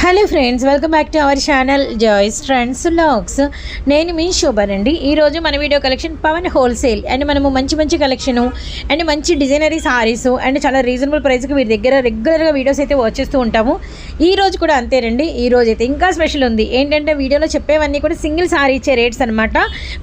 Hello friends welcome back to our channel joys friends vlogs నేను మీ శోభనండి. ఈరోజు మన video collection Pavan wholesale and మనము మంచి మంచి కలెక్షను అండ్ మంచి డిజైనరీ సారీస్ అండ్ చాలా రీజనబుల్ ప్రైస్కి వీరి దగ్గర రెగ్యులర్గా వీడియోస్ అయితే వచ్చేస్తూ ఉంటాము. ఈ రోజు కూడా అంతేనండి ఈ రోజు అయితే ఇంకా స్పెషల్ ఉంది. ఏంటంటే వీడియోలో చెప్పేవన్నీ కూడా సింగిల్ సారీ ఇచ్చే రేట్స్ అనమాట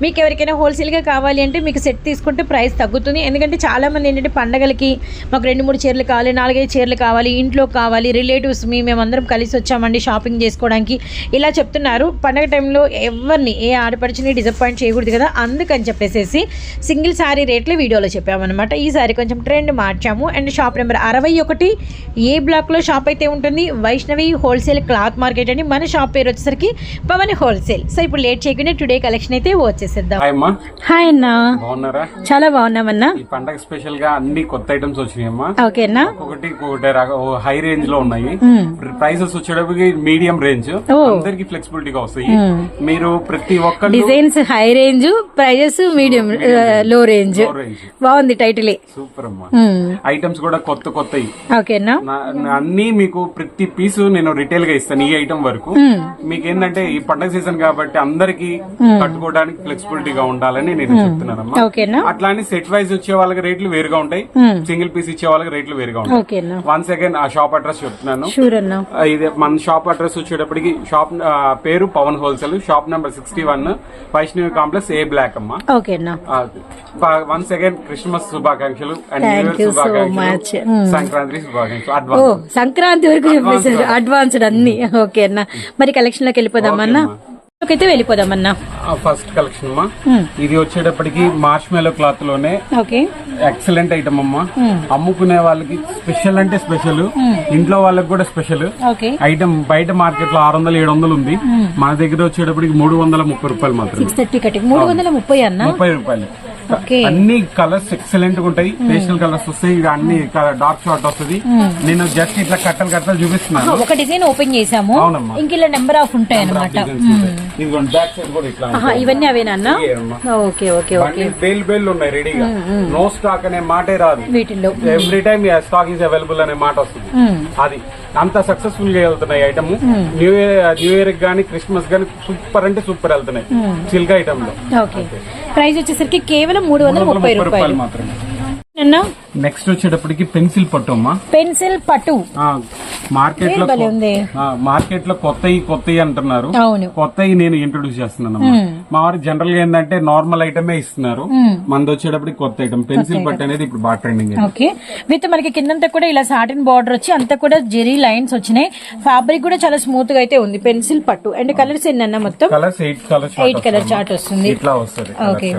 మీకు ఎవరికైనా హోల్సేల్గా కావాలి అంటే మీకు సెట్ తీసుకుంటే ప్రైస్ తగ్గుతుంది. ఎందుకంటే చాలామంది ఏంటంటే పండగలకి మాకు రెండు మూడు చీరలు కావాలి నాలుగైదు చీరలు కావాలి ఇంట్లో కావాలి రిలేటివ్స్ మీ మేమందరం కలిసి వచ్చాము వచ్చామండి షాపింగ్ చేసుకోవడానికి. ఇలా చెప్తున్నారు. పండగ టైంలో ఎవరిని ఏ ఆడపడుచుని డిసప్పాయింట్ చేయకూడదు కదా? అందుకని చెప్పేసి సింగిల్ శారీ రేట్లు వీడియోలో చెప్పామన్నమాట. ఈ సారీ కొంచెం ట్రెండ్ మార్చాము. అండ్ షాప్ నెంబర్ అరవై ఒకటి ఏ బ్లాక్లో షాప్ అయితే ఉంటుంది? వైష్ణవి హోల్సేల్ క్లాత్ మార్కెట్ అని మన షాప్ పేరు వచ్చేసరికి పవన్ హోల్సేల్. సో ఇప్పుడు లేట్ చేయకుండా టుడే కలెక్షన్ అయితే వచ్చేసేద్దాం. హాయ్ అమ్మా. హాయ్ అన్నా. బాగున్నారా? చాలా బాగున్నామన్నా ఈ పండగ స్పెషల్గా అన్ని కొత్త ఐటమ్స్ వచ్చినాయి అమ్మా ఓకేనా రక- ఓ హై రేంజ్లో ఉన్నాయి. ప్రైసెస్ వచ్చేటప్పటికి మీడియం రేంజ్. అందరికి ఫ్లెక్సిబిలిటీగా వస్తాయి. మీరు ప్రతి ఒక్కళ్ళు designs high range prices medium low range బాగుంది టైటిలే సూపర్ అమ్మా. ఐటమ్స్ కూడా కొత్త కొత్తవి ఓకేనా అన్ని మీకు ప్రతి పీస్ నేను రిటైల్గా ఇస్తాను ఈ ఐటమ్ వరకు. మీకు ఏంటంటే ఈ పండగ సీజన్ కాబట్టి అందరికి కట్టుకోవడానికి ఫ్లెక్సిబిలిటీగా ఉండాలని నేను చెప్తున్నానమ్మా. అట్లా అని సెట్ వైజ్ వచ్చే వాళ్ళకి రేట్లు వేరుగా ఉంటాయి. సింగిల్ పీస్ ఇచ్చే వాళ్ళకి రేట్లు వేరుగా ఉంటాయి. ఓకేనా వన్ సెకండ్ ఆ షాప్ అడ్రస్ చెప్తున్నాను. ఇది మన షాప్ అడ్రస్ వచ్చేటప్పటికి షాప్ పేరు Pavan wholesale shop number sixty one Vaishnavi complex A block అమ్మా. ఓకేనా వన్ సెకండ్ క్రిస్మస్ శుభాకాంక్షలు and new Thank year you so much. శుభాకాంక్షలు Mm. సంక్రాంతి శుభాకాంక్షలు. అడ్వాన్స్ సంక్రాంతి వరకు అడ్వాన్స్డ్ అన్ని. ఓకే అన్న. మరి కలెక్షన్లోకి వెళ్ళిపోదామన్నా అయితే వెళ్ళిపోదామన్నా. ఫస్ట్ కలెక్షన్ అమ్మా. ఇది వచ్చేటప్పటికి మార్చ్ మేలో క్లాత్లోనే ఓకే. ఎక్సలెంట్ ఐటమ్ అమ్మా. అమ్ముకునే వాళ్ళకి స్పెషల్ అంటే స్పెషల్ ఇంట్లో వాళ్ళకి కూడా స్పెషల్ ఐటమ్ బయట మార్కెట్లో ఆరు వందలు ఏడు వందలు ఉంది. మన దగ్గర వచ్చేటప్పటికి మూడు వందల ముప్పై రూపాయలు మాత్రం సిక్స్ థర్టీ కటింగ్ మూడు వందల ముప్పై అన్న? ముప్పై రూపాయలు. అన్ని కలర్స్ ఎక్సలెంట్గా ఉంటాయి. పేస్టల్ కలర్స్ వస్తాయి. అన్ని డార్క్ షార్ట్ వస్తుంది. నేను జస్ట్ ఇట్లా కట్టలు కట్టలు చూపిస్తున్నాను. ఒక డిజైన్ ఓపెన్ చేసాము. ఇంక నెంబర్ ఆఫ్ ఉంటాయి అనమాట ఉంటుంది. ఇవన్నీ అవేనా. Okay okay okay. Bale bale ఉన్నాయి రెడీగా. నో స్టాక్ అనే మాటే రాదు. వీటిల్లో. Every time stock is available అనే మాట వస్తుంది. అది. అంత సక్సెస్ఫుల్గా వెళ్తున్నాయి item new year new year గానీ క్రిస్మస్ గానీ సూపర్ అంటే సూపర్ వెళ్తున్నాయి. సిల్క్ ఐటమ్లో. ప్రైస్ వచ్చేసరికి కేవలం మూడు వందల ముప్పై రూపాయలు మాత్రమే. నెక్స్ట్ వచ్చేటప్పటికి పెన్సిల్ పట్టు అమ్మా. పెన్సిల్ పట్టు. మార్కెట్లో మార్కెట్లో కొత్తవి కొత్తవి అంటున్నారు. కొత్తవి నేను ఇంట్రొడ్యూస్ చేస్తున్నాను. మా వారు జనరల్గా ఏంటంటే నార్మల్ ఐటమే ఇస్తున్నారు. మంది వచ్చేటప్పటికి కొత్త ఐటమ్ పెన్సిల్ పట్టు అనేది ఇప్పుడు బాగా ట్రెండింగ్ ఓకే. విత్ మనకి కిందంతా కూడా ఇలా సాటిన్ బార్డర్ వచ్చి అంతా కూడా జెరీ లైన్స్ వచ్చినాయి. ఫ్యాబ్రిక్ కూడా చాలా స్మూత్గా అయితే ఉంది. పెన్సిల్ పట్టు. అండ్ కలర్స్ ఎన్నన్నా మొత్తం? Colours eight colours eight colour chart వస్తుంది. ఇట్లా వస్తుంది. ఓకే.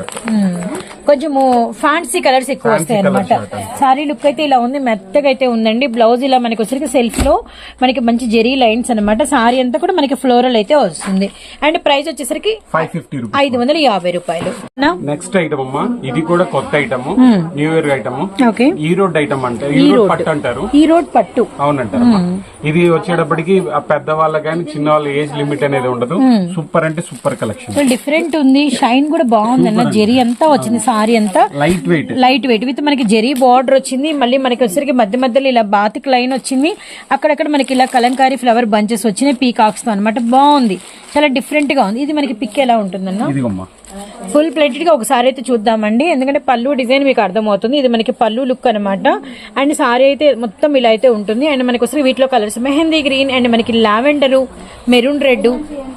కొంచెము ఫ్యాన్సీ కలర్స్ ఎక్కువ వస్తాయి అనమాట సారీ లుక్ అయితే ఇలా ఉంది మెత్తగా అయితే ఉందండి. బ్లౌజ్ ఇలా మనకి వచ్చరికి సెల్ఫ్లో మనకి మంచి జెరీ లైన్స్ అన్నమాట. సారీ అంతా కూడా మనకి ఫ్లోరల్ అయితే వస్తుంది. అండ్ ప్రైస్ వచ్చేసరికి ఐదు వందల యాభై రూపాయలు? నెక్స్ట్ ఐటమ్ అమ్మా. ఇది కూడా కొత్త item new year item okay ఈ రోడ్ ఐటమ్ అంటే. ఈ రోడ్ పట్టు అంటారు. ఈ రోడ్ పట్టు. అవునంటారు ఇది వచ్చేటప్పటికి పెద్ద వాళ్ళ కానీ చిన్న వాళ్ళ ఏజ్ లిమిట్ అనేది ఉండదు. సూపర్ అంటే సూపర్ కలెక్షన్ డిఫరెంట్ ఉంది. షైన్ కూడా బాగుంది అన్న జెరీ అంతా వచ్చింది సారీ అంతా. Light weight light weight with మనకి జెరీ బార్డర్ వచ్చింది. మళ్ళీ మనకి వచ్చరికి మధ్య మధ్యలో ఇలా బాతిక్ లైన్ వచ్చింది. అక్కడక్కడ మనకి ఇలా కలంకారీ ఫ్లవర్ బంచెస్ వచ్చినాయి పీకాక్స్తో అనమాట బాగుంది. చాలా డిఫరెంట్గా ఉంది. ఇది మనకి పిక్ ఎలా ఉంటుందన్న? అన్న ఫుల్ ప్లేటెడ్గా ఒకసారి అయితే చూద్దామండి. ఎందుకంటే పళ్ళు డిజైన్ మీకు అర్థమవుతుంది. ఇది మనకి పళ్ళు లుక్ అనమాట అండ్ సారీ అయితే మొత్తం ఇలా అయితే ఉంటుంది. అండ్ మనకి వచ్చి వీటిలో కలర్స్ మెహందీ గ్రీన్ అండ్ మనకి lavender maroon red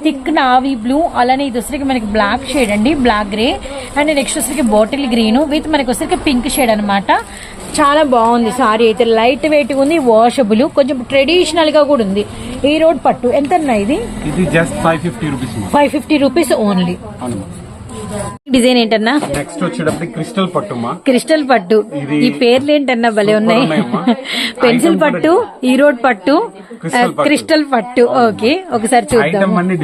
thick navy blue అలానే ఇది వచ్చరికి మనకి బ్లాక్ షేడ్ అండి బ్లాక్ గ్రే. అండ్ నెక్స్ట్ వచ్చరికి బాటిల్ గ్రీన్ విత్ మనకి వచ్చరికి పింక్ షేడ్ అనమాట చాలా బాగుంది సారీ అయితే. లైట్ వెయిట్ ఉంది వాషబుల్ కొంచెం ట్రెడిషనల్గా కూడా ఉంది. ఈ రోడ్ పట్టు ఎంత ఇది? ఇది just five fifty rupees five fifty rupees only design ఏంటన్నా? నెక్స్ట్ వచ్చేటప్పటికి క్రిస్టల్ పట్టుమా? క్రిస్టల్ పట్టు. ఈ పేర్లు ఏంటన్నా భలే ఉన్నాయి. పెన్సిల్ పట్టు ఈరోడ్ పట్టు క్రిస్టల్ పట్టు. పట్టు. ఓకే ఒకసారి చూద్దాం. అన్ని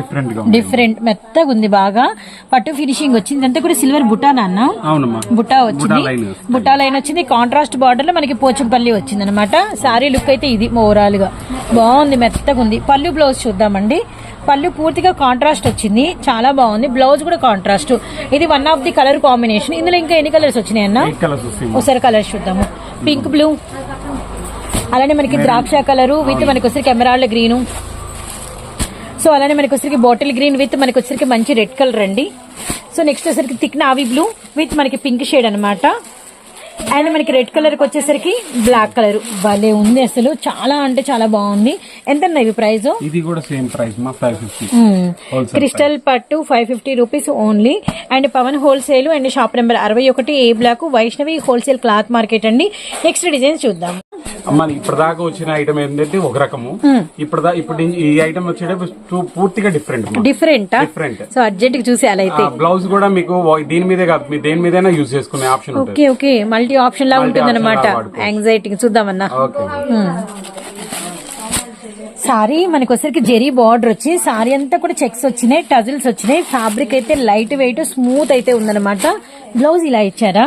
డిఫరెంట్ మెత్తగా ఉంది బాగా. పట్టు ఫినిషింగ్ వచ్చింది అంతా కూడా సిల్వర్ బుటా నాన్న? అవునమ్మా. బుటా వచ్చింది. బుటా లైన్ వచ్చింది. కాంట్రాస్ట్ బార్డర్లో మనకి పోచంపల్లి వచ్చింది అనమాట సారీ లుక్ అయితే ఇది ఓవరాల్గా. బాగుంది మెత్తగా ఉంది. పళ్ళు బ్లౌజ్ చూద్దామండి. పళ్ళు పూర్తిగా కాంట్రాస్ట్ వచ్చింది. చాలా బాగుంది. బ్లౌజ్ కూడా కాంట్రాస్ట్ ఇది one of the colour combination ఇందులో ఇంకా ఎన్ని కలర్స్ వచ్చినాయి అన్న? ఒకసారి కలర్స్ చూద్దాము. పింక్ బ్లూ అలానే మనకి ద్రాక్ష కలరు విత్ మనకి వచ్చేసరికి ఎమరాల్డ్ గ్రీను సో అలానే మనకి వచ్చరికి బాటిల్ గ్రీన్ విత్ మనకి వచ్చరికి మంచి రెడ్ కలర్ అండి. సో నెక్స్ట్ వచ్చరికి థిక్ నావీ బ్లూ విత్ మనకి పింక్ షేడ్ అన్నమాట. అండ్ మనకి రెడ్ కలర్కి వచ్చేసరికి బ్లాక్ కలర్. భలే ఉంది అసలు. చాలా అంటే చాలా బాగుంది. ఎంత ఇవి ప్రైస్ ఇది కూడా సేమ్ ప్రైస్ మా ఫైవ్ ఫిఫ్టీ క్రిస్టల్ పట్టు five fifty rupees only. And Pavan wholesale and shop number అరవై ఒకటి A block Vaishnavi wholesale cloth market అండి. నెక్స్ట్ డిజైన్స్ చూద్దాం. అమ్మ ఇప్పుడు దాకా వచ్చిన ఐటమ్ ఏంటంటే ఒక రకము. ఇప్పుడు ఇప్పుడు ఈ- ఐటమ్ వచ్చేటప్పుడు పూర్తిగా different different different so urgent చూసి అలా అయితే. బ్లౌజ్ కూడా మీకు దీని మీదే కాదు దేని మీదైనా యూజ్ చేసుకునే option okay okay. Multi option లా ఉంటుంది అనమాట. యాంగ్జైటీ చూద్దామన్నా. సారీ మనకి వచ్చరికి జెరీ బార్డర్ వచ్చి సారీ అంతా కూడా చెక్స్ వచ్చినాయి టజిల్స్ వచ్చినాయి ఫ్యాబ్రిక్ అయితే లైట్ వెయిట్ స్మూత్ అయితే ఉందన్నమాట. బ్లౌజ్ ఇలా ఇచ్చారా?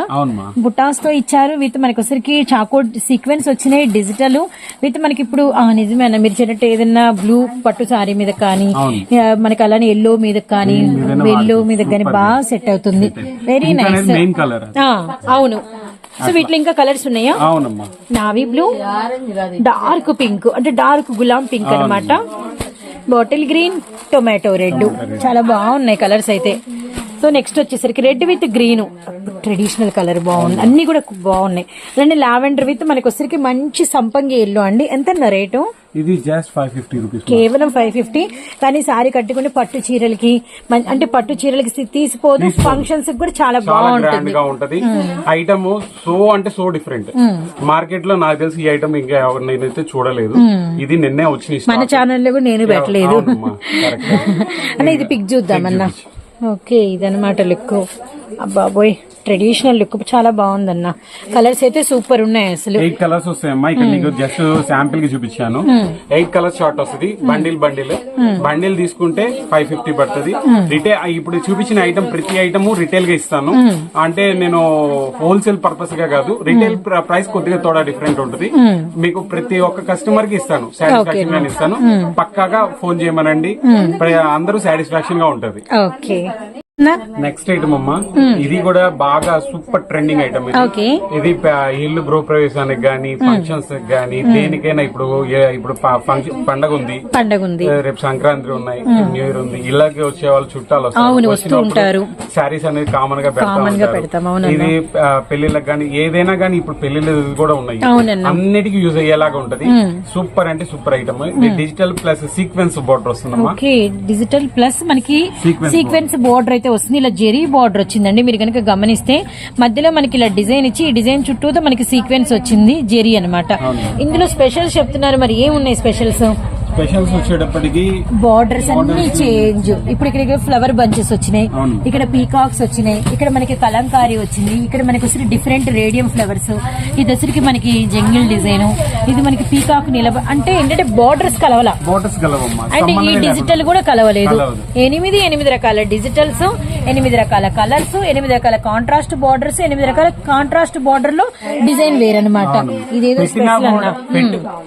బుటాస్తో ఇచ్చారు విత్ మనకి వచ్చరికి చాకో సీక్వెన్స్ వచ్చినాయి డిజిటల్ విత్ మనకి ఇప్పుడు నిజమే అన్న మీరు చెప్పినట్టు ఏదైనా బ్లూ పట్టు సారీ మీద కానీ మనకి అలానే ఎల్లో మీద కానీ ఎల్లో మీద కానీ బాగా సెట్ అవుతుంది. వెరీ నైస్ అవును. సో వీటిలో ఇంకా కలర్స్ ఉన్నాయా? అవునమ్మా. నావీ బ్లూ డార్క్ పింక్ అంటే డార్క్ గులాం పింక్ అన్నమాట. Bottle green tomato red. చాలా బాగున్నాయి కలర్స్ అయితే. సో నెక్స్ట్ వచ్చేసరికి red with green. Traditional colour బాగుంది. అన్ని కూడా బాగున్నాయి. రెండు లావెండర్ విత్ మనకి వచ్చరికి మంచి సంపంగి ఎల్లో అండి. ఎంత రేటు? ఇది జస్ట్ ఫైవ్ ఫిఫ్టీ రూపీస్ కేవలం ఫైవ్ ఫిఫ్టీ కానీ సారీ కట్టుకుని పట్టు చీరలకి అంటే పట్టు చీరలకి తీసిపోదు. ఫంక్షన్స్ కూడా చాలా బాగుంటుంది. ఉంటది. ఐటమ్ సో అంటే సో డిఫరెంట్ మార్కెట్లో నాకు తెలిసి ఈ ఐటమ్ ఇంకా నేనైతే చూడలేదు. ఇది నిన్నే వచ్చిన మన ఛానల్లో కూడా నేను పెట్టలేదు. అన్న ఇది పిక్ చూద్దామన్నా. ఓకే ఇదనమాట లుక్ అబ్బాబోయ్ ట్రెడిషనల్ లుక్ చాలా బాగుందన్న. కలర్స్ అయితే సూపర్ ఉన్నాయి అసలు. ఎయిట్ కలర్స్ వస్తాయమ్మా ఇక్కడ నీకు జస్ట్ శాంపిల్కి చూపించాను. ఎయిట్ కలర్స్ షార్ట్ వస్తుంది. బండిల్ బండిల్ బండిల్ తీసుకుంటే ఫైవ్ ఫిఫ్టీ పడుతుంది. రిటైల్ ఇప్పుడు చూపించిన ఐటమ్ ప్రతి ఐటమ్ రిటైల్గా ఇస్తాను. అంటే నేను హోల్సేల్ పర్పస్గా కాదు రిటైల్ ప్రైస్ కొద్దిగా తోడా డిఫరెంట్ ఉంటుంది. మీకు ప్రతి ఒక్క కస్టమర్కి ఇస్తాను. సాటిస్ఫాక్షన్గా ఇస్తాను. పక్కాగా ఫోన్ చేయమనండి. అందరూ సాటిస్ఫాక్షన్గా ఉంటది. నెక్స్ట్ ఐటమ్ అమ్మా. ఇది కూడా బాగా సూపర్ ట్రెండింగ్ ఐటమ్ ఇది. ఇది ఇల్లు గృహ ప్రవేశానికి గానీ ఫంక్షన్స్ గానీ దేనికైనా ఇప్పుడు ఇప్పుడు ఫంక్షన్ పండగ ఉంది. పండగ ఉంది. రేపు సంక్రాంతి ఉన్నాయి. న్యూ ఇయర్ ఉంది. ఇళ్ళకి వచ్చే వాళ్ళు చుట్టాలు అవును, వస్తూ ఉంటారు. శారీస్ అనేది కామన్గా పెడతా. ఇది పెళ్ళిళ్ళకి గానీ ఏదైనా గానీ ఇప్పుడు పెళ్ళిళ్ళు కూడా ఉన్నాయి. అన్నిటికీ యూజ్ అయ్యేలాగా ఉంటది. సూపర్ అంటే సూపర్ ఐటమ్ ఇది డిజిటల్ ప్లస్ సీక్వెన్స్ బోర్డర్ వస్తుందమ్మా. డిజిటల్ ప్లస్ మనకి సీక్వెన్స్ బోర్డర్ అయితే వస్తుంది. ఇలా జెరీ బోర్డర్ వచ్చిందండి. మీరు కనుక గమనిస్తే మధ్యలో మనకి ఇలా డిజైన్ ఇచ్చి ఈ డిజైన్ చుట్టూతో మనకి సీక్వెన్స్ వచ్చింది జెరీ అన్నమాట. ఇందులో స్పెషల్స్ చెప్తున్నారు. మరి ఏమున్నాయి స్పెషల్స్? స్పెషల్స్ వచ్చేటప్పటికి బార్డర్స్ అన్ని చేంజ్ ఇప్పుడు ఇక్కడ ఫ్లవర్ బంచెస్ వచ్చినాయి. ఇక్కడ పీకాక్స్ వచ్చినాయి. ఇక్కడ మనకి కలంకారీ వచ్చింది. ఇక్కడ మనకి వచ్చి డిఫరెంట్ రేడియం ఫ్లవర్స్ ఇది వచ్చరికి మనకి జంగిల్ డిజైన్ ఇది మనకి పీకాక్ నిలబ అంటే ఏంటంటే బార్డర్స్ కలవల. బోర్డర్స్ గలవమ్మా అండ్ ఈ డిజిటల్ కూడా కలవలేదు. ఎనిమిది ఎనిమిది రకాల డిజిటల్స్ ఎనిమిది రకాల కలర్స్ ఎనిమిది రకాల కాంట్రాస్ట్ బార్డర్స్ ఎనిమిది రకాల కాంట్రాస్ట్ బార్డర్లో డిజైన్ వేరనమాట ఇదేదో స్పెషల్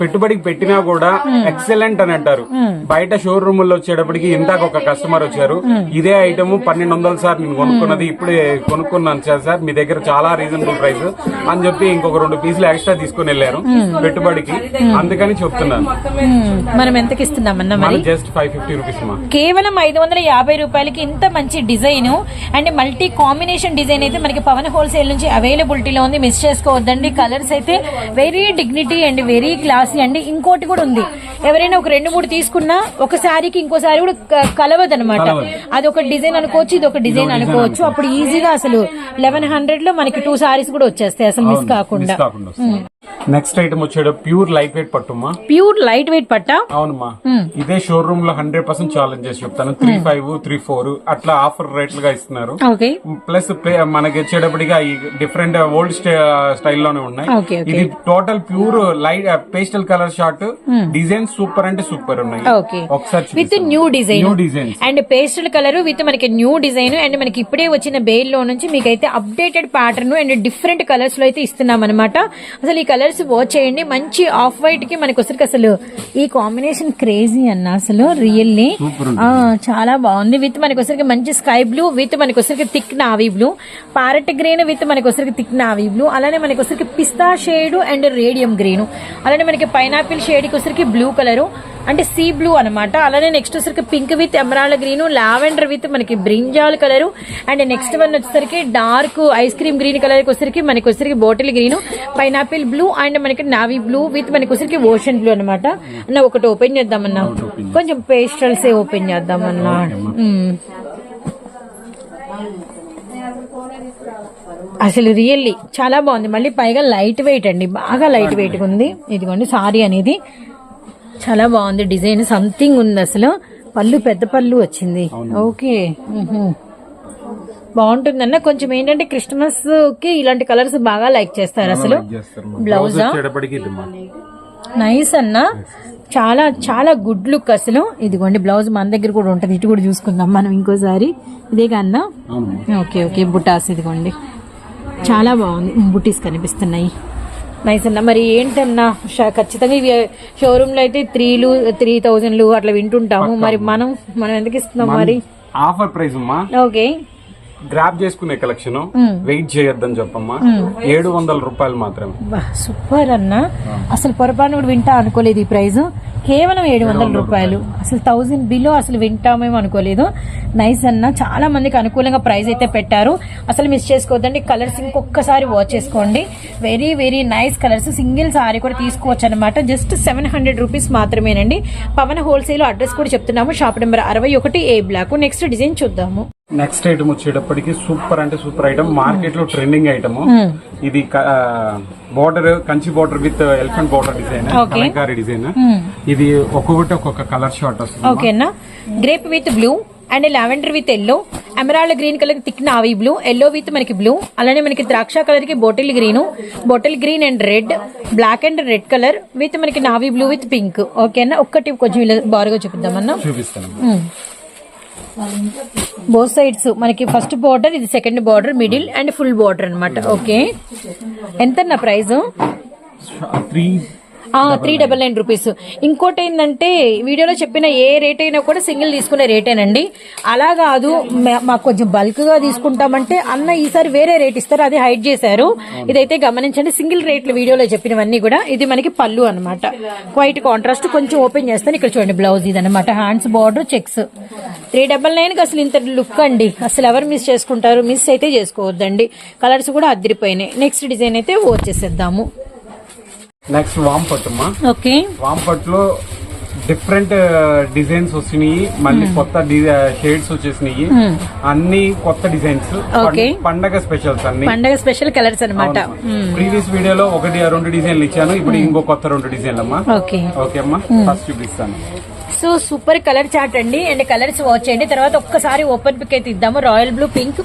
పెట్టుబడికి పెట్టినా కూడా ఎక్సలెంట్ అని అంటారు. బయట షోరూమ్లో వచ్చేటప్పటికి ఇందాక ఒక కస్టమర్ వచ్చారు. ఇదే ఐటమ్ పన్నెండు వందలు సార్ నేను కొనుక్కున్నది ఇప్పుడే కొనుక్కున్నాను సార్ సార్. మీ దగ్గర చాలా రీజనబుల్ ప్రైస్ అని చెప్పి ఇంకొక రెండు పీసులు ఎక్స్ట్రా తీసుకుని వెళ్ళారు పెట్టుబడికి. అందుకని చెప్తున్నాను. మనం ఎంతకి ఇస్తున్నామన్నా మరి? జస్ట్ ఫైవ్ ఫిఫ్టీ రూపీస్ కేవలం ఐదు వందల యాభై రూపాయలకి ఇంత మంచి design and multi combination design అయితే మనకి పవన్ హోల్సేల్ నుంచి అవైలబిలిటీలో ఉంది. మిస్ చేసుకోవద్దండి. కలర్స్ అయితే very dignity and very classy అండి. ఇంకోటి కూడా ఉంది. ఎవరైనా ఒక రెండు మూడు తీసుకున్నా ఒక శారీకి ఇంకో శారీ కూడా కలవదు. అనమాట అది ఒక డిజైన్ అనుకోవచ్చు ఇది ఒక డిజైన్ అనుకోవచ్చు. అప్పుడు ఈజీగా అసలు లెవెన్ హండ్రెడ్లో మనకి టూ సారీస్ కూడా వచ్చేస్తాయి. అసలు మిస్ కాకుండా. నెక్స్ట్ ఐటమ్ వచ్చేట ప్యూర్ లైట్ వెయిట్ పట్టుమా? ప్యూర్ లైట్ వెయిట్ పట్టా? అవునమ్మా. ఇదే షోరూమ్లో హండ్రెడ్ పర్సెంట్ ఛాలెంజ్ చేసి చెప్తాను. త్రీ ఫైవ్ త్రీ ఫోర్ అట్లా ఆఫర్ రేట్లుగా ఇస్తున్నారు. ఓకే ప్లస్ ప్లే- మనకి వచ్చేటప్పటిగా డిఫరెంట్ ఓల్డ్ స్టైల్లోనే ఉన్నాయి. ఇది total pure light pastel colour chart design super అంటే సూపర్ ఉన్నాయి. ఒకసారి with new design new designs and pastel colour with మనకి న్యూ డిజైన్ అండ్ మనకి ఇప్పుడే వచ్చిన బెయిల్లో నుంచి మీకైతే అప్డేటెడ్ ప్యాటర్న్ అండ్ డిఫరెంట్ కలర్స్లో అయితే ఇస్తున్నాం అనమాట అసలు ఈ కలర్స్ వాచ్ చేయండి. మంచి ఆఫ్ వైట్కి మనకి వచ్చరికి అసలు. ఈ కాంబినేషన్ క్రేజీ అన్న అసలు రియల్లీ. చాలా బాగుంది. విత్ మనకి వచ్చరికి మంచి స్కై బ్లూ విత్ మనకి వచ్చరికి thick navy blue. Parrot green with మనకి వచ్చరికి థిక్ నావీ బ్లూ. అలానే మనకి వచ్చరికి pista shade and radium green. అలానే మనకి పైనాపిల్ షేడ్కి వచ్చరికి బ్లూ కలర్. అంటే సీ బ్లూ అనమాట అలానే నెక్స్ట్ వచ్చేసరికి pink with emerald green lavender with మనకి brinjal colour and next one వచ్చేసరికి dark ice cream green colour వచ్చేసరికి మనకి వచ్చేసరికి bottle green pineapple blue and మనకి నావీ బ్లూ విత్ మనకి వచ్చేసరికి ఓషన్ బ్లూ అనమాట అన్న ఒకటి ఓపెన్ చేద్దామన్నా. కొంచెం పేస్టల్స్ ఓపెన్ చేద్దామన్నా. అసలు రియల్లీ చాలా బాగుంది. మళ్ళీ పైగా లైట్ వెయిట్ అండి. బాగా లైట్ వెయిట్ ఉంది. ఇదిగోండి సారీ అనేది. చాలా బాగుంది డిజైన్ సంథింగ్ ఉంది అసలు. పళ్ళు పెద్ద పళ్ళు వచ్చింది. ఓకే. మ్హూ. బాగుంటుందన్న. కొంచెం ఏంటంటే క్రిస్మస్కి ఇలాంటి కలర్స్ బాగా లైక్ చేస్తారు అసలు. బ్లౌజ్? నైస్ అన్న. చాలా చాలా గుడ్ లుక్ అసలు. ఇదిగోండి బ్లౌజ్ మన దగ్గర కూడా ఉంటది. ఇటు కూడా చూసుకుందాం మనం ఇంకోసారి. ఇదే కన్నా? Okay okay. బుటాస్ ఇదిగోండి. చాలా బాగుంది. బుటీస్ కనిపిస్తున్నాయి. నైస్ అన్న. మరి ఏంటన్నా ఖచ్చితంగా ఇవి షోరూమ్లో అయితే త్రీలు త్రీ థౌజండ్లు అట్లా వింటుంటాము. మరి మనం మనం ఎందుకు ఇస్తున్నాం మరి? ఆఫర్ ప్రైస్ అమ్మా. ఓకే. గ్రాప్ చేసుకునే కలెక్షన్ వెయిట్ చేయొద్దని చెప్పమ్మా. ఏడు వందల రూపాయలు మాత్రమే. సూపర్ అన్న. అసలు పొరపాటు కూడా వింటా అనుకోలేదు ఈ ప్రైస్ కేవలం ఏడు వందల రూపాయలు. అసలు థౌజండ్ బిలో అసలు వింటామేమో అనుకోలేదు. నైస్ అన్న. చాలా మందికి అనుకూలంగా ప్రైస్ అయితే పెట్టారు. అసలు మిస్ చేసుకోవద్దండి. కలర్స్ ఇంకొకసారి వాచ్ చేసుకోండి. Very very nice colours single saree కూడా తీసుకోవచ్చు అనమాట జస్ట్ సెవెన్ హండ్రెడ్ రూపీస్ మాత్రమేనండి. పవన్ హోల్సేల్ అడ్రస్ కూడా చెప్తున్నాము. షాప్ నెంబర్ అరవై ఒకటి ఏ బ్లాక్ నెక్స్ట్ డిజైన్ చూద్దాము. నెక్స్ట్ ఐటమ్ వచ్చేటప్పటికి సూపర్ అంటే సూపర్ ఐటమ్. మార్కెట్లో ట్రెండింగ్ ఐటమ్. ఇది border Kanchi border with elephant border design. Kalamkari design. ఇది ఒక్కొక్కటి ఒక్కొక్క కలర్ షార్ట్ వస్తుంది. ఓకేనా grape with blue and lavender with yellow. Emerald green colour thick navy blue. Yellow with మనకి blue. అలానే మనకి ద్రాక్ష కలర్కి bottle green. Bottle green and red. Black and red colour with మనకి నావీ బ్లూ విత్ పింక్. ఓకేనా ఒక్కటి కొంచెం బారుగా చూపిద్దామన్నా. చూపిస్తాను. బోత్ సైడ్స్ మనకి ఫస్ట్ బార్డర్ ఇది second border middle and full border అనమాట ఓకే ఎంత price three double nine rupees ఇంకోటి ఏంటంటే వీడియోలో చెప్పిన ఏ రేట్ అయినా కూడా సింగిల్ తీసుకునే రేటేనండి అలా కాదు మాకు కొంచెం బల్క్గా తీసుకుంటామంటే అన్న ఈసారి వేరే రేట్ ఇస్తారు అది హైడ్ చేశారు. ఇదైతే గమనించండి సింగిల్ రేట్లు వీడియోలో చెప్పినవన్నీ కూడా ఇది మనకి పళ్ళు అన్నమాట. క్వైట్ కాంట్రాస్ట్ కొంచెం ఓపెన్ చేస్తాను. ఇక్కడ చూడండి బ్లౌజ్ ఇది అనమాట hands border checks three double నైన్కి అసలు ఇంత లుక్ అండి. అసలు ఎవరు మిస్ చేసుకుంటారు? మిస్ అయితే చేసుకోవద్దండి. కలర్స్ కూడా అదిరిపోయినాయి. నెక్స్ట్ డిజైన్ అయితే వచ్చేసేద్దాము. నెక్స్ట్ వామ్ పట్టు అమ్మా ఓకే. వామ్ పట్టులో డిఫరెంట్ డిజైన్స్ వచ్చినాయి. మళ్ళీ కొత్త షేడ్స్ వచ్చేసినాయి. అన్ని కొత్త డిజైన్స్. పండగ స్పెషల్స్ అన్ని. పండగ స్పెషల్ కలర్స్ అనమాట ప్రీవియస్ వీడియోలో ఒకటి రెండు డిజైన్లు ఇచ్చాను. ఇప్పుడు ఇంకో కొత్త రెండు డిజైన్లు అమ్మా. ఓకే. ఓకే అమ్మా. ఫస్ట్ చూపిస్తాను. సో సూపర్ కలర్ చార్ట్ అండి. అండ్ కలర్స్ వాచ్ చేయండి. తర్వాత ఒక్కసారి ఓపెన్ పిక్ అయితే ఇద్దాము. రాయల్ బ్లూ పింక్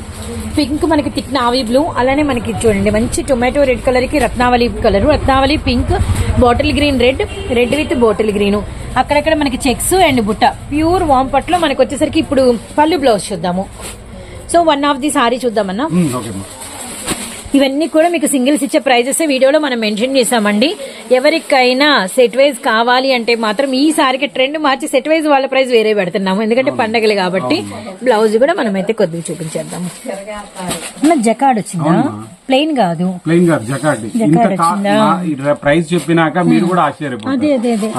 పింక్ మనకి థిక్ నావీ బ్లూ అలానే మనకి చూడండి. మంచి టొమాటో రెడ్ కలర్కి Ratnavali colour Ratnavali pink bottle green red red with bottle green అక్కడక్కడ మనకి చెక్స్ అండ్ బుట్ట. ప్యూర్ వామ్ పట్లో మనకి వచ్చేసరికి ఇప్పుడు పళ్ళు బ్లౌజ్ చూద్దాము. So one of the saree చూద్దామన్నా? అమ్మా ఇవన్నీ కూడా మీకు సింగిల్స్ ఇచ్చే ప్రైజెస్ వీడియోలో మనం మెన్షన్ చేసామండి ఎవరికైనా సెట్ వైజ్ కావాలి అంటే మాత్రం ఈ సారికి ట్రెండ్ మార్చి సెట్ వైజ్ వాళ్ళ ప్రైస్ వేరే పెడుతున్నాము. ఎందుకంటే పండగలు కాబట్టి బ్లౌజ్ కూడా మనం అయితే కొద్దిగా చూపించేద్దాము. జకాడ్ వచ్చిందా? ప్లెయిన్ కాదు. ప్లెయిన్ గారు జకాటి ఇంత కా- ప్రైస్ చెప్పినాక మీరు కూడా అదే అదే అదే.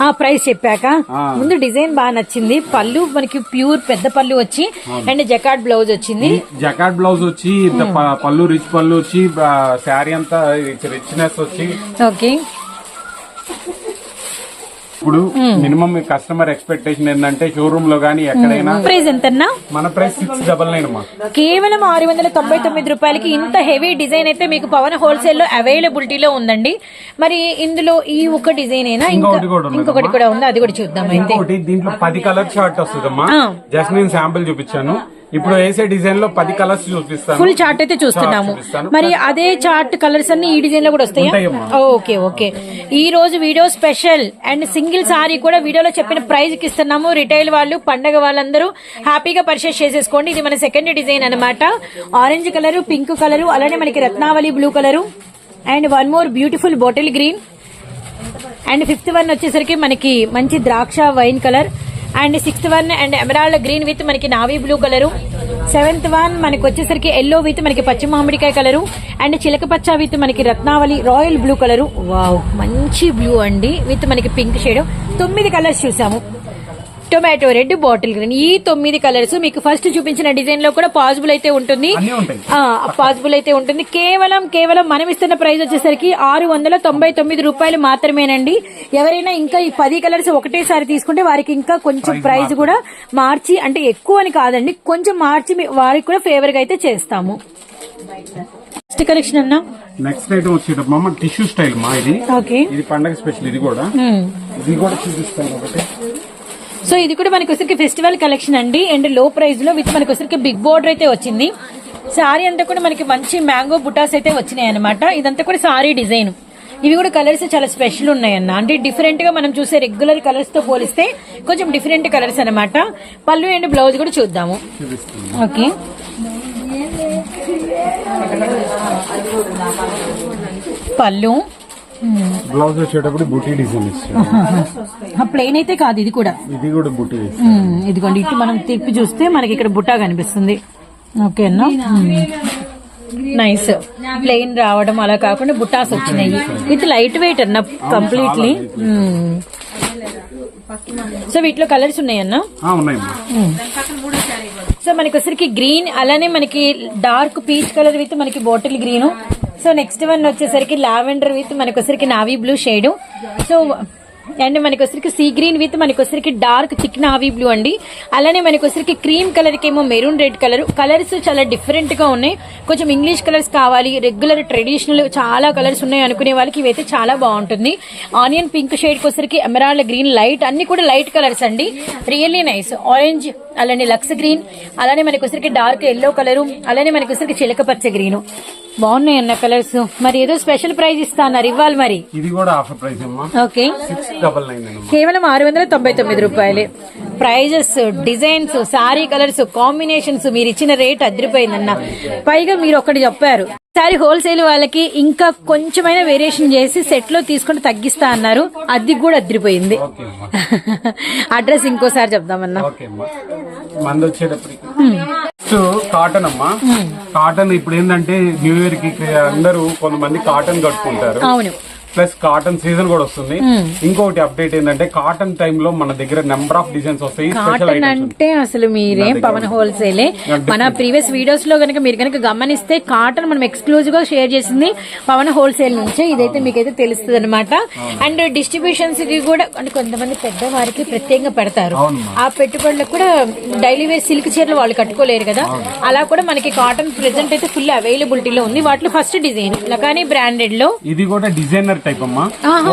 ఆ ప్రైస్ చెప్పాక. ముందు డిజైన్ బాగా నచ్చింది. పళ్ళు మనకి ప్యూర్ పెద్ద పళ్ళు వచ్చి అండ్ జకాడ్ బ్లౌజ్ వచ్చింది. జకాట్ బ్లౌజ్ వచ్చి పళ్ళు రిచ్ పళ్ళు వచ్చి శారీ అంతా రిచ్నెస్ వచ్చి ఓకే. ఇప్పుడు మినిమం కస్టమర్ ఎక్స్పెక్టేషన్ ఏంటంటే షోరూమ్లో గానీ ఎక్కడైనా ప్రైస్ ఎంతన్నా? మన ప్రైస్ సిక్స్ డబల్ నైన్ అమ్మా. కేవలం ఆరు వందల తొంభై తొమ్మిది రూపాయలకి ఇంత హెవీ డిజైన్ అయితే మీకు పవన్ హోల్సేల్లో అవైలబిలిటీలో ఉందండి. మరి ఇందులో ఈ ఒక డిజైన్ అయినా ఇంకా ఇంకొకటి కూడా ఉన్నదమ్మా. ఇంకొకటి కూడా ఉంది? అది కూడా చూద్దాం అయితే. దీంట్లో పది కలర్ షార్ట్ వస్తుందమ్మా. ఆ. జస్ట్ నేను శాంపిల్ చూపించాను. ఇప్పుడు వేసే డిజైన్లో పది కలర్స్ చూపిస్తాను. ఫుల్ చార్ట్ అయితే చూస్తున్నాము. మరి అదే చార్ట్ కలర్స్ అన్ని ఈ డిజైన్లో కూడా వస్తాయా. Okay okay. ఈ రోజు video special and single saree కూడా వీడియోలో చెప్పిన ప్రైజ్కి ఇస్తున్నాము. రిటైల్ వాళ్ళు పండగ వాళ్ళందరూ హ్యాపీగా పర్చేస్ చేసేసుకోండి. ఇది మన సెకండ్ డిజైన్ అన్నమాట. ఆరెంజ్ కలర్ పింక్ కలర్ అలానే మనకి Ratnavali blue colour and one more beautiful bottle green and fifth one వచ్చేసరికి మనకి మంచి ద్రాక్ష wine colour and sixth one and emerald green with మనకి navy blue colour seventh one మనకి వచ్చేసరికి ఎల్లో విత్ మనకి పచ్చి మామిడికాయ కలరు అండ్ చిలక పచ్చ విత్ మనకి Ratnavali royal blue colour wow మంచి బ్లూ అండి. విత్ మనకి పింక్ షేడ్ తొమ్మిది కలర్స్ చూసాము. Tomato red bottle green. ఈ తొమ్మిది కలర్స్ మీకు ఫస్ట్ చూపించిన డిజైన్లో కూడా పాసిబుల్ అయితే ఉంటుంది. అన్నీ ఉంటాయి. పాసిబుల్ అయితే ఉంటుంది. కేవలం కేవలం మనం ఇస్తున్న ప్రైస్ వచ్చేసరికి ఆరు వందల తొంభై తొమ్మిది రూపాయలు మాత్రమేనండి. ఎవరైనా ఇంకా ఈ పది కలర్స్ ఒకటేసారి తీసుకుంటే వారికి ఇంకా కొంచెం ప్రైస్ కూడా మార్చి అంటే ఎక్కువ అని కాదండి కొంచెం మార్చి వారికి కూడా ఫేవర్గా అయితే చేస్తాము. నెక్స్ట్ కలెక్షన్ అన్నా? నెక్స్ట్ ఐటమ్ వచ్చేటప్పుడు టిష్యూ స్టైల్ మా ఇది. ఓకే ఇది పండగ స్పెషల్ ఇది కూడా. ఇది కూడా చూపిస్తాను ఒకటి. సో ఇది కూడా మనకు వచ్చరికి ఫెస్టివల్ కలెక్షన్ అండి. అండ్లో ప్రైస్లో విత్ మనకు వచ్చరికి బిగ్ బోర్డర్ అయితే వచ్చింది. సారీ అంతా కూడా మనకి మంచి మ్యాంగో బుటాస్ అయితే వచ్చినాయి అనమాట ఇదంతా కూడా సారీ డిజైన్ ఇవి కూడా కలర్స్ చాలా స్పెషల్ ఉన్నాయన్న. అంటే డిఫరెంట్గా మనం చూసే రెగ్యులర్ కలర్స్తో పోలిస్తే కొంచెం డిఫరెంట్ కలర్స్ అనమాట పళ్ళు అండ్ బ్లౌజ్ కూడా చూద్దాము. ఓకే పళ్ళు. బ్లౌజ్ వచ్చేటప్పుడు బుటీ డిజైన్ ఇస్తాను ప్లెయిన్ అయితే కాదు ఇది కూడా. ఇది కూడా బుటీ. ఇదిగోండి ఇటు మనం తిప్పి చూస్తే మనకి ఇక్కడ బుట్టా కనిపిస్తుంది. ఓకేనా నైస్ ప్లెయిన్ రావడం అలా కాకుండా బుట్టాస్ వచ్చినాయి. విత్ లైట్ వెయిట్ అన్న కంప్లీట్లీ సో వీటిలో కలర్స్ ఉన్నాయన్నా సో మనకి వచ్చరికి గ్రీన్ అలానే మనకి డార్క్ పీచ్ కలర్ విత్ మనకి bottle green so next one వచ్చేసరికి lavender with మనకొసరికి navy blue shade so and మనకొసరికి sea green with మనకొసరికి డార్క్ చిక్ నావీ బ్లూ అండి. అలానే మనకొసరికి క్రీమ్ కలర్కి ఏమో మెరూన్ రెడ్ కలర్ కలర్స్ చాలా డిఫరెంట్గా ఉన్నాయి. కొంచెం ఇంగ్లీష్ కలర్స్ కావాలి. రెగ్యులర్ ట్రెడిషనల్ చాలా కలర్స్ ఉన్నాయి అనుకునే వాళ్ళకి ఇవైతే చాలా బాగుంటుంది. ఆనియన్ పింక్ షేడ్ కోసరికి ఎమరాల్డ్ గ్రీన్ లైట్ అన్ని కూడా లైట్ కలర్స్ అండి. రియల్లీ నైస్ ఆరెంజ్ అలానే లక్స్ గ్రీన్ అలానే మనకి డార్క్ ఎల్లో కలరు అలానే మనకొసరికి వచ్చరికి చిలక పచ్చ గ్రీన్ బాగున్నాయి అన్న కలర్స్ మరి ఏదో స్పెషల్ ప్రైజ్ ఇస్తా అన్నారు ఇవ్వాలి మరి. ఇది కూడా ఆఫర్ ప్రైస్ ఓకే. కేవలం ఆరు వందల తొంభై తొమ్మిది రూపాయలే. Prices designs sorry colours combinations మీరు ఇచ్చిన రేట్ అదిరిపోయిందన్న. పైగా మీరు ఒకటి చెప్పారు. సారీ హోల్సేల్ వాళ్ళకి ఇంకా కొంచెమైనా వేరియేషన్ చేసి సెట్లో తీసుకుంటే తగ్గిస్తా అన్నారు. అది కూడా అదిరిపోయింది. అడ్రస్ ఇంకోసారి చెప్దామన్నా. కాటన్ అమ్మా. కాటన్ ఇప్పుడు ఏంటంటే న్యూ ఇయర్కి అందరూ కొంతమంది కాటన్ కట్టుకుంటారు. అవును. ప్లస్ కాటన్ సీజన్ కూడా వస్తుంది. ఇంకొకటి అప్డేట్ ఏంటంటే కాటన్ టైమ్లో మన దగ్గర నెంబర్ ఆఫ్ డిజైన్స్ వస్తాయి కాటన్ అంటే అసలు మీరేం పవన్ హోల్సేలే. మన ప్రీవియస్ వీడియోస్లో గనక మీరు గనక గమనిస్తే కాటన్ మనం ఎక్స్క్లూజివ్గా షేర్ చేసింది పవన్ హోల్సేల్ నుంచే. ఇదైతే మీకైతే తెలుస్తుంది అనమాట అండ్ డిస్ట్రిబ్యూషన్స్ కూడా అంటే కొంతమంది పెద్ద వారికి ప్రత్యేకంగా పెడతారు. ఆ పెట్టుబడులకు కూడా డైలీ వేర్ సిల్క్ చీరలు వాళ్ళు కట్టుకోలేరు కదా. అలా కూడా మనకి కాటన్ ప్రెసెంట్ అయితే ఫుల్ అవైలబిలిటీలో ఉంది. వాటిలో ఫస్ట్ డిజైన్ లకానీ బ్రాండెడ్లో. ఇది కూడా డిజైనర్ టైప్ అమ్మా.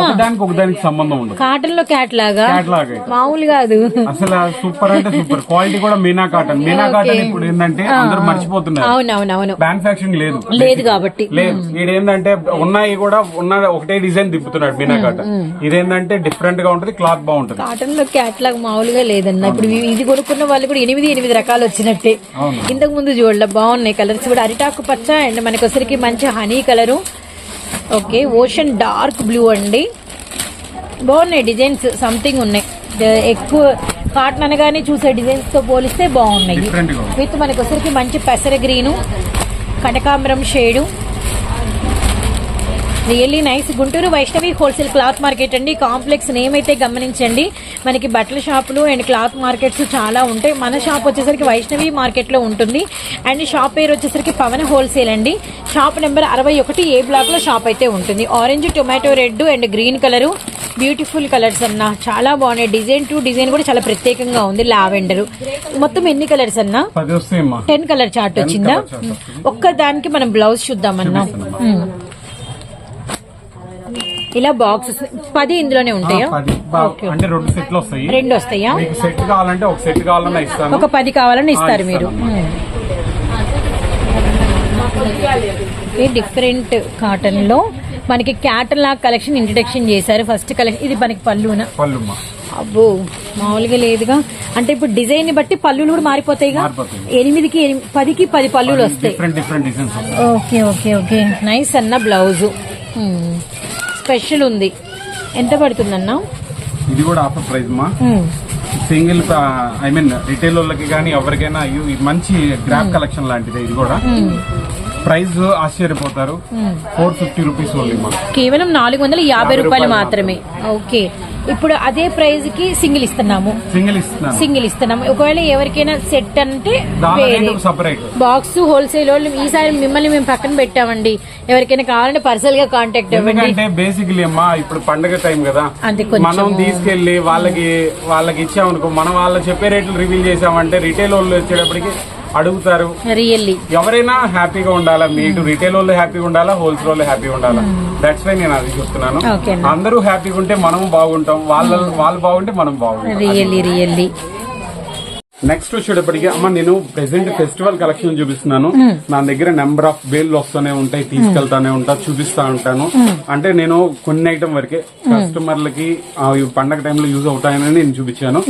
ఒకదానికి ఒకదానికి సంబంధం ఉండదు. కాటన్లో క్యాట్ లాగా. క్యాట్లాగ్ మామూలు కాదు. అసలు సూపర్ అంటే సూపర్ క్వాలిటీ కూడా మీనా కాటన్ మీనా కాటన్ ఇప్పుడు ఏంటంటే అందరూ మర్చిపోతున్నారు. అవునవునవును. మ్యానుఫాక్చరింగ్ లేదు. లేదు కాబట్టి. లేదు. ఏంటంటే ఉన్నాయి కూడా ఉన్న ఒకటే డిజైన్ దిప్పుతున్నాడు మీనా కాటన్ ఇదేంటంటే డిఫరెంట్గా ఉంటది క్లాత్ బాగుంటది. కాటన్లో క్యాట్లాగ్ మామూలుగా లేదన్న. ఇప్పుడు ఇది కొనుక్కున్న వాళ్ళు కూడా ఎనిమిది ఎనిమిది రకాలు వచ్చినట్టే. ఇంతకు ముందు చూడలే బాగున్నాయి. కలర్స్ కూడా అరిటాకు పచ్చ అండ్ మనకి వచ్చరికి మంచి honey colour okay ocean dark blue అండి. బాగున్నాయి డిజైన్స్ సంథింగ్ ఉన్నాయి. ఎక్కువ కాటన్ అనగానే చూసే డిజైన్స్తో పోలిస్తే బాగున్నాయి. విత్ మనకి వచ్చరికి మంచి పెసర గ్రీను కనకాంబరం shade. Really nice Guntur Vaishnavi wholesale cloth market అండి. కాంప్లెక్స్ నేమ్ అయితే గమనించండి. మనకి బట్టల షాపులు అండ్ క్లాత్ మార్కెట్స్ చాలా ఉంటాయి. మన షాప్ వచ్చేసరికి వైష్ణవి మార్కెట్లో ఉంటుంది. అండ్ షాప్ పేరు వచ్చేసరికి పవన్ హోల్సేల్ అండి. షాప్ నెంబర్ అరవై ఒకటి ఏ బ్లాక్లో షాప్ అయితే ఉంటుంది. Orange tomato red and green colour beautiful colours అన్న. చాలా బాగున్నాయి. డిజైన్ టు డిజైన్ కూడా చాలా ప్రత్యేకంగా ఉంది. లావెండర్. మొత్తం ఎన్ని కలర్స్ అన్నా? టెన్ కలర్ చార్ట్ వచ్చిందా. ఒక్క దానికి మనం బ్లౌజ్ చూద్దామన్నా. ఇలా బాక్సెస్ పది ఇందులోనే ఉంటాయా? అంటే రెండు సెట్లు వస్తాయి. రెండు వస్తాయా? మీకు సెట్ కావాలంటే ఒక సెట్ కావాలన్నా ఇస్తాను. ఒక పది కావాలని ఇస్తారు మీరు. డిఫరెంట్ కాటన్లో మనకి క్యాటన్ లాగ్ కలెక్షన్ ఇంట్రడక్షన్ చేశారు. ఫస్ట్ కలెక్షన్ ఇది మనకి పళ్ళునా? అబ్బో మామూలుగా లేదుగా. అంటే ఇప్పుడు డిజైన్ని బట్టి పళ్ళులు కూడా మారిపోతాయిగా? మారిపోతాయి. ఎనిమిదికి ఎనిమి- పదికి పది పళ్ళులు వస్తాయి. Okay okay okay. నైస్ అన్న బ్లౌజు. స్పెషల్ ఉంది. ఎంత పడుతుందన్న? ఇది కూడా ఆఫర్ ప్రైస్ మా. సింగిల్ ఐ మీన్ రిటైల్ వాళ్ళకి కానీ ఎవరికైనా మంచి గ్రాప్ కలెక్షన్ లాంటిది ఇది కూడా. ప్రైస్ ఆశ్చర్యపోతారు. ఫోర్ ఫిఫ్టీ రూపీస్ ఓన్లీ కేవలం నాలుగు వందల యాభై రూపాయలు మాత్రమే. ఓకే. ఇప్పుడు అదే ప్రైస్కి సింగిల్ ఇస్తున్నాము. సింగిల్ ఇస్తున్నాను. సింగిల్ ఇస్తున్నాము. ఒకవేళ ఎవరికైనా సెట్ అంటే సపరేట్ బాక్స్ హోల్సేల్ వాళ్ళు ఈసారి మిమ్మల్ని మేము పక్కన పెట్టామండి. ఎవరికైనా కావాలంటే పర్సనల్గా కాంటాక్ట్ అవ్వండి. ఎందుకంటే బేసిక్లీ అమ్మా ఇప్పుడు పండగ టైం కదా. మనం తీసుకెళ్ళి వాళ్ళకి వాళ్ళకి ఇచ్చామనుకో మనం వాళ్ళ చెప్పే రేట్లు రివీల్ చేసామంటే రిటైల్ వాళ్ళు వచ్చేటప్పటికి అడుగుతారు. రియల్లీ ఎవరైనా హ్యాపీగా ఉండాలా? మీకు రిటైల్ వాళ్ళు హ్యాపీగా ఉండాలా? హోల్సేల్ వాళ్ళు హ్యాపీగా ఉండాలా? దట్స్ వై నేను అది చెప్తున్నాను. అందరూ హ్యాపీగా ఉంటే మనం బాగుంటాం. వాళ్ళ వాళ్ళు బాగుంటే మనం బాగుంటాం. రియల్లీ రియల్లీ నెక్స్ట్ వచ్చేటప్పటికి అమ్మ నేను ప్రెసెంట్ ఫెస్టివల్ కలెక్షన్ చూపిస్తున్నాను. నా దగ్గర నెంబర్ ఆఫ్ బేల్ వస్తూనే ఉంటాయి తీసుకెళ్తానే ఉంటా చూపిస్తా ఉంటాను. అంటే నేను కొన్ని ఐటమ్ వరకే కస్టమర్లకి పండగ టైంలో యూజ్ అవుతాయని నేను చూపించాను.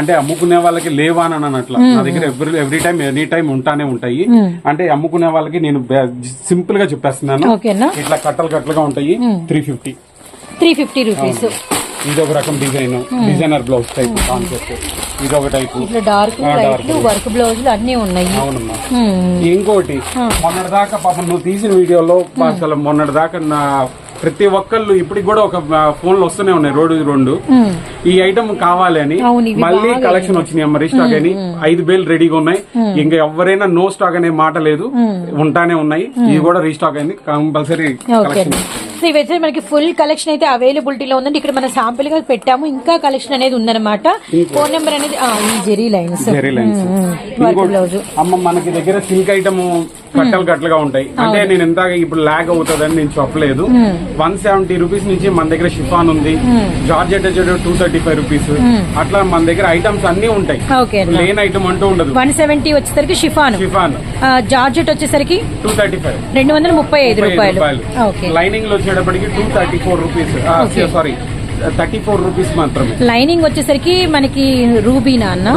అంటే అమ్ముకునే వాళ్ళకి లేవా అని అన్నట్ల నా దగ్గర every every time any time ఉంటానే ఉంటాయి. అంటే అమ్ముకునే వాళ్ళకి నేను సింపుల్గా చెప్పేస్తున్నాను. ఇట్లా కట్టలు కట్టలుగా ఉంటాయి. Three fifty three fifty rupees ఇది ఒక రకం design. Designer blouse type concept. ఇది ఒక టైపు. ఇట్లా డార్క్ లైట్లు వర్క్ బ్లౌజులు అన్ని ఉన్నాయి. అవునమ్మా. మ్మ్. ఇంకోటి మొన్నటిదాకా పాపం నువ్వు తీసిన వీడియోలో అసలు మొన్నటిదాకా నా ప్రతి ఒక్కళ్ళు ఇప్పటికి కూడా ఒక ఫోన్లో వస్తూనే ఉన్నాయి రోడ్డు రెండు. మ్మ్. ఈ ఐటమ్ కావాలి అని మళ్ళీ కలెక్షన్ వచ్చినాయి అమ్మ రీస్టాక్ అని ఐదు బేల్ రెడీగా ఉన్నాయి. ఇంకా ఎవరైనా నో స్టాక్ అనే మాట లేదు. ఉంటానే ఉన్నాయి. ఇది కూడా రీస్టాక్ అయింది. కంపల్సరీ కలెక్షన్ సో ఇవైతే మనకి ఫుల్ కలెక్షన్ అయితే అవైలబిలిటీలో ఉందండి. ఇక్కడ మన శాంపుల్గా పెట్టాము. ఇంకా కలెక్షన్ అనేది ఉందన్నమాట. ఫోన్ నెంబర్ అనేది జెరీ లైన్స్. జెరీ బ్లౌజ్. అమ్మ మనకి దగ్గర సిల్క్ ఐటమ్ కట్టలు కట్టలుగా ఉంటాయి. అంటే నేను ఇందాక ఇప్పుడు లాగ్ అవుతుందని నేను చెప్పలేదు. వన్ సెవెంటీ రూపీస్ నుంచి మన దగ్గర షిఫాన్ ఉంది. జార్జెట్ వచ్చేటప్పుడు టూ థర్టీ ఫైవ్ రూపీస్. అట్లా మన దగ్గర ఐటమ్స్ అన్ని ఉంటాయి. లేని ఐటమ్ అంటూ ఉండదు. వన్ సెవెంటీ వచ్చేసరికి షిఫాన్. షిఫాన్. జార్జెట్ వచ్చేసరికి టూ థర్టీ ఫైవ్. రెండు వందల ముప్పై ఐదు రూపాయలు. లైనింగ్లో వచ్చేటప్పటికి two thirty four rupees sorry thirty four rupees మాత్రమే. లైనింగ్ వచ్చేసరికి మనకి రూబీనా అన్న.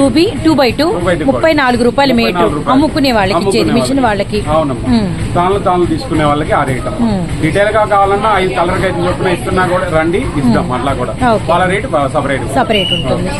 రూబీ, టూ బై టూ ముప్పై నాలుగు రూపాయలు మీటర్. అమ్ముకునే వాళ్ళకి మిషన్ వాళ్ళకి. అవునమ్మా. తాను తాను తీసుకునే వాళ్ళకి ఆ రేట్ రిటైల్గా కావాలన్నా ఐదు కలర్ అయితే చొప్పున ఇస్తున్నా కూడా రండి ఇస్తాం అట్లా కూడా. వాళ్ళ రేట్ సపరేట్. సపరేట్ ఉంటుంది.